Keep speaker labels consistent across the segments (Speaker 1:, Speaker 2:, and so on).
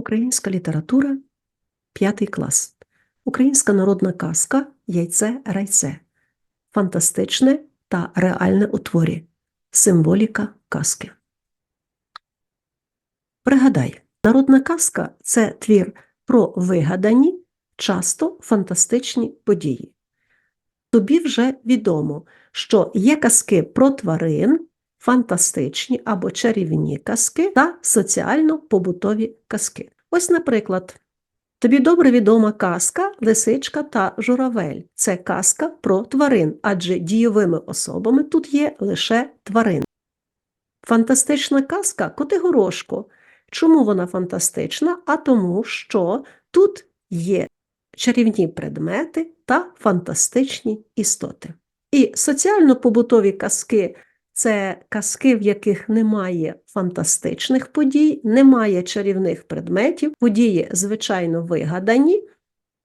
Speaker 1: Українська література, п'ятий клас. Українська народна казка Яйце райце. Фантастичне та реальне у творі. Символіка казки. Пригадай, народна казка це твір про вигадані, часто фантастичні події. Тобі вже відомо, що є казки про тварин, фантастичні або чарівні казки та соціально-побутові казки. Ось, наприклад, тобі добре відома казка Лисичка та Журавель. Це казка про тварин, адже дійовими особами тут є лише тварини. Фантастична казка Котигорошко. Чому вона фантастична? А тому, що тут є чарівні предмети та фантастичні істоти. І соціально-побутові казки це казки, в яких немає фантастичних подій, немає чарівних предметів, події, звичайно, вигадані.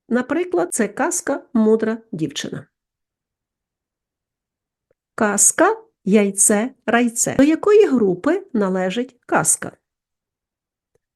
Speaker 1: Наприклад, це казка Мудра дівчина. Казка Яйце райце. До якої групи належить казка?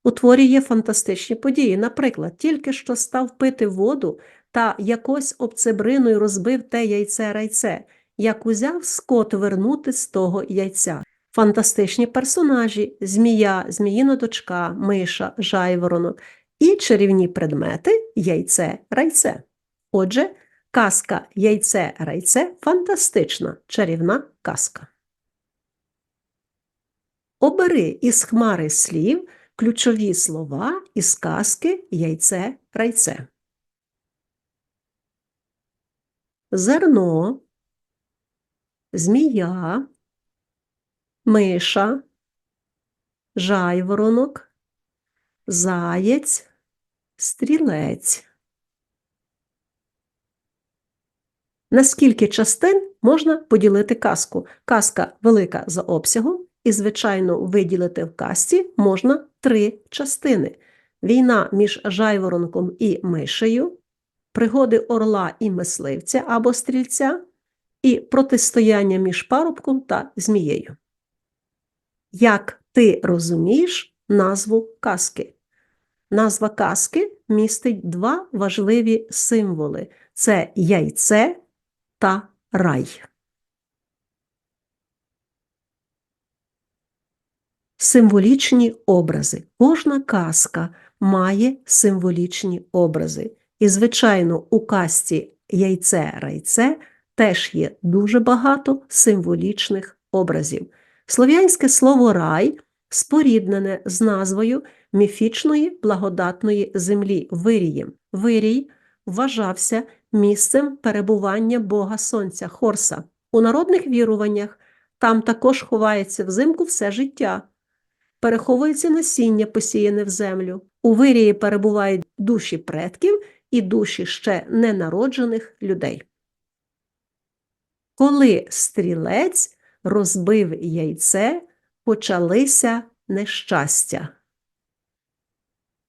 Speaker 1: У творі є фантастичні події. Наприклад, тільки що став пити воду та якось обцебриною розбив те яйце райце, як узяв скот вернути з того яйця. Фантастичні персонажі змія, зміїна дочка, миша, жайворонок і чарівні предмети яйце райце. Отже, казка яйце райце фантастична чарівна казка. Обери із хмари слів ключові слова із казки яйце райце. Зерно, змія, миша, жайворонок, заєць, стрілець. На скільки частин можна поділити казку? Казка велика за обсягом, і, звичайно, виділити в казці можна три частини: війна між жайворонком і мишею, пригоди орла і мисливця або стрільця, і протистояння між парубком та змією. Як ти розумієш назву казки? Назва казки містить два важливі символи це яйце та рай. Символічні образи. Кожна казка має символічні образи. І, звичайно, у казці яйце-райце теж є дуже багато символічних образів. Слов'янське слово рай споріднене з назвою міфічної благодатної землі Вирієм. Вирій вважався місцем перебування Бога Сонця Хорса. У народних віруваннях там також ховається взимку все життя, переховується насіння, посіяне в землю. У вирії перебувають душі предків і душі ще ненароджених людей. Коли стрілець розбив яйце, почалися нещастя.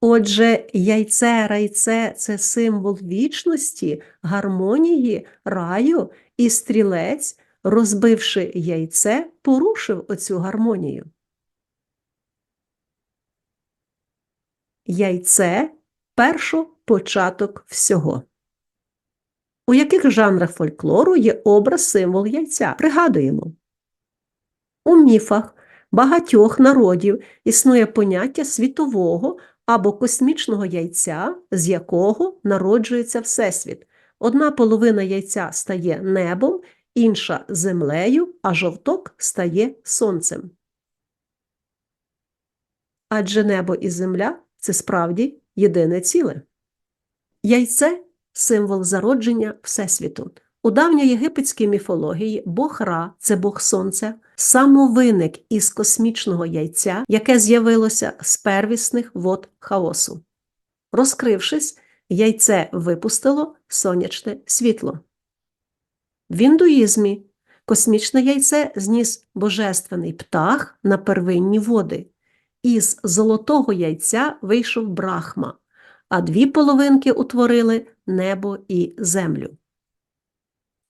Speaker 1: Отже, яйце райце це символ вічності, гармонії, раю, і стрілець, розбивши яйце, порушив оцю гармонію. Яйце першопочаток всього. У яких жанрах фольклору є образ символ яйця? Пригадуємо. У міфах багатьох народів існує поняття світового або космічного яйця, з якого народжується Всесвіт. Одна половина яйця стає небом, інша землею, а жовток стає сонцем. Адже небо і земля це справді єдине ціле. Яйце символ зародження Всесвіту. У давньоєгипетській міфології Бог Ра це Бог Сонця, самовиник із космічного яйця, яке з'явилося з первісних вод хаосу. Розкрившись, яйце випустило сонячне світло. В індуїзмі космічне яйце зніс божественний птах на первинні води. Із золотого яйця вийшов брахма, а дві половинки утворили небо і землю.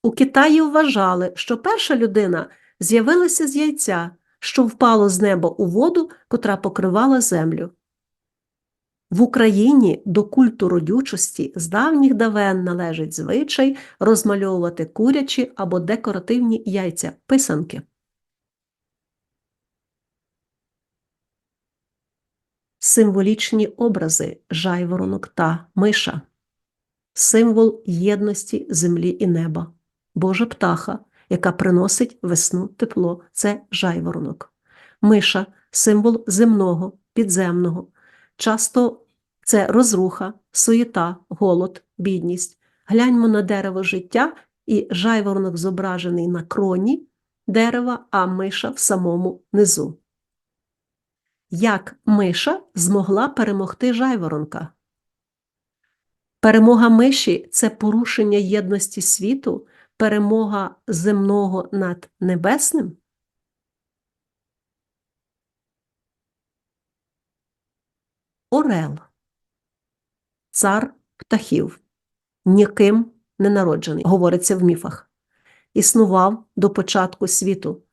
Speaker 1: У Китаї вважали, що перша людина з'явилася з яйця, що впало з неба у воду, котра покривала землю. В Україні до культу родючості з давніх давен належить звичай розмальовувати курячі або декоративні яйця писанки. Символічні образи жайворонок та миша, символ єдності землі і неба, Божа птаха, яка приносить весну тепло це жайворонок, миша символ земного, підземного. Часто це розруха, суєта, голод, бідність. Гляньмо на дерево життя, і жайворонок зображений на кроні дерева, а миша в самому низу. Як миша змогла перемогти жайворонка? Перемога миші це порушення єдності світу, перемога земного над небесним? Орел, цар птахів, ніким не народжений, говориться в міфах. Існував до початку світу,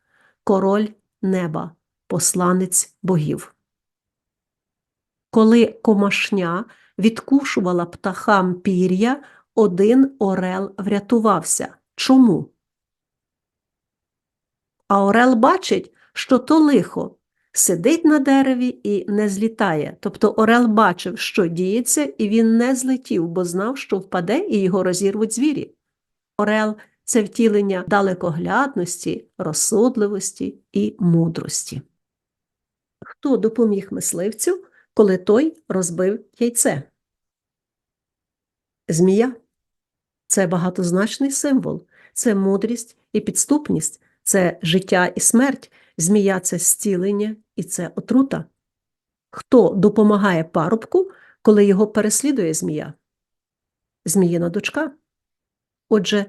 Speaker 1: король неба, посланець богів. Коли комашня відкушувала птахам пір'я, один орел врятувався. Чому? А орел бачить, що то лихо, сидить на дереві і не злітає. Тобто Орел бачив, що діється, і він не злетів, бо знав, що впаде і його розірвуть звірі. Орел це втілення далекоглядності, розсудливості і мудрості. Хто допоміг мисливцю, коли той розбив яйце? Змія це багатозначний символ, це мудрість і підступність, це життя і смерть, змія це зцілення і це отрута. Хто допомагає парубку, коли його переслідує змія? Зміїна дочка. Отже,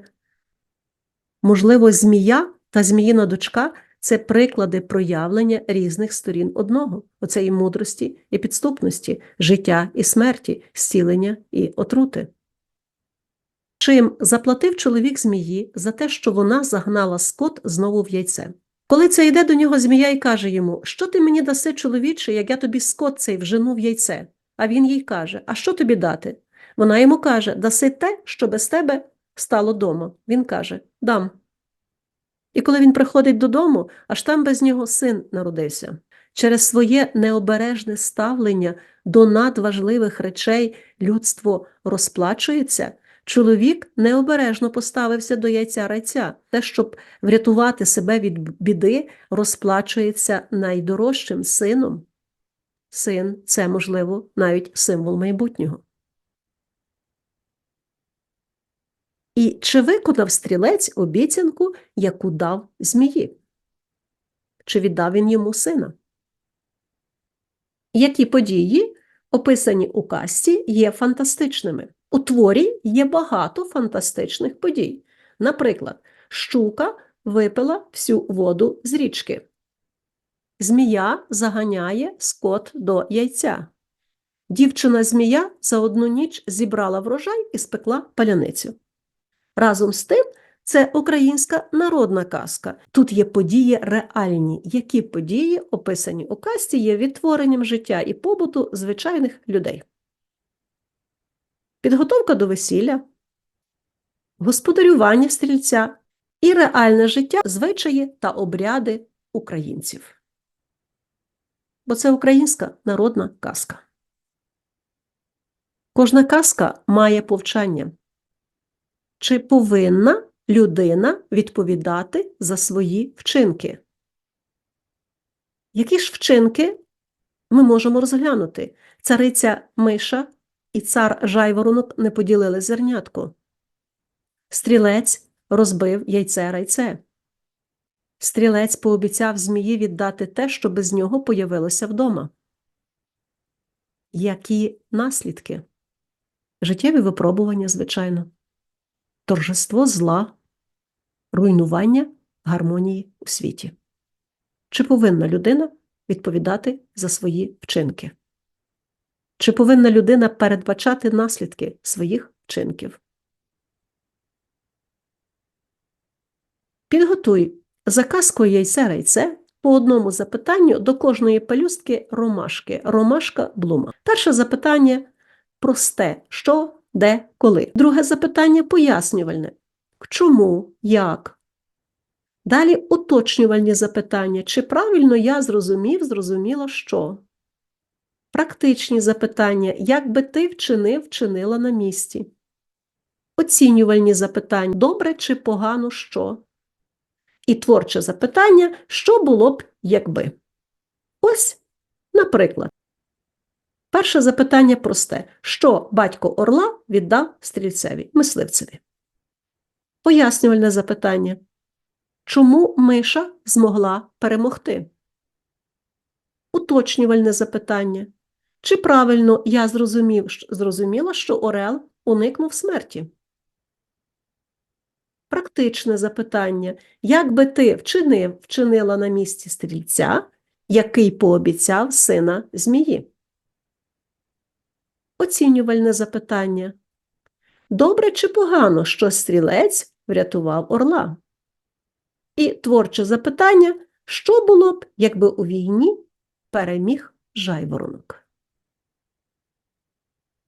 Speaker 1: можливо, змія та зміїна дочка це приклади проявлення різних сторін одного оцеї мудрості і підступності, життя і смерті, зцілення і отрути. Чим заплатив чоловік змії за те, що вона загнала скот знову в яйце. Коли це йде до нього змія і каже йому, що ти мені даси, чоловіче, як я тобі скот цей вжену в яйце? А він їй каже, а що тобі дати? Вона йому каже, даси те, що без тебе стало дома. Він каже, дам. І коли він приходить додому, аж там без нього син народився. Через своє необережне ставлення до надважливих речей людство розплачується, Чоловік необережно поставився до яйця райця. Те, щоб врятувати себе від біди, розплачується найдорожчим сином. Син це, можливо, навіть символ майбутнього. І чи виконав стрілець обіцянку, яку дав Змії? Чи віддав він йому сина? Які події, описані у касті, є фантастичними? У творі є багато фантастичних подій. Наприклад, щука випила всю воду з річки. Змія заганяє скот до яйця. Дівчина змія за одну ніч зібрала врожай і спекла паляницю. Разом з тим, це українська народна казка. Тут є події реальні, які події, описані у касті, є відтворенням життя і побуту звичайних людей підготовка до весілля, господарювання стрільця і реальне життя, звичаї та обряди українців. Бо це українська народна казка. Кожна казка має повчання. Чи повинна людина відповідати за свої вчинки? Які ж вчинки ми можемо розглянути? Цариця Миша і цар жайворонок не поділили зернятко. Стрілець розбив яйце райце. Стрілець пообіцяв змії віддати те, що без нього появилося вдома. Які наслідки? Життєві випробування, звичайно, торжество зла, руйнування гармонії у світі. Чи повинна людина відповідати за свої вчинки? Чи повинна людина передбачати наслідки своїх вчинків? Підготуй за казкою яйце райце по одному запитанню до кожної пелюстки ромашки. Ромашка блума. Перше запитання просте: що, де, коли. Друге запитання пояснювальне. Чому, як? Далі уточнювальні запитання. Чи правильно я зрозумів, зрозуміла що? Практичні запитання. Як би ти вчинив, вчинила на місці? Оцінювальні запитання. Добре чи погано що? І творче запитання, що було б, якби. Ось, наприклад. Перше запитання просте: що батько орла віддав стрільцеві, мисливцеві? Пояснювальне запитання. Чому миша змогла перемогти? Уточнювальне запитання. Чи правильно я зрозумів, зрозуміла, що Орел уникнув смерті? Практичне запитання. Як би ти вчинив, вчинила на місці стрільця, який пообіцяв сина змії? Оцінювальне запитання. Добре чи погано, що стрілець врятував орла? І творче запитання, що було б, якби у війні переміг жайворонок?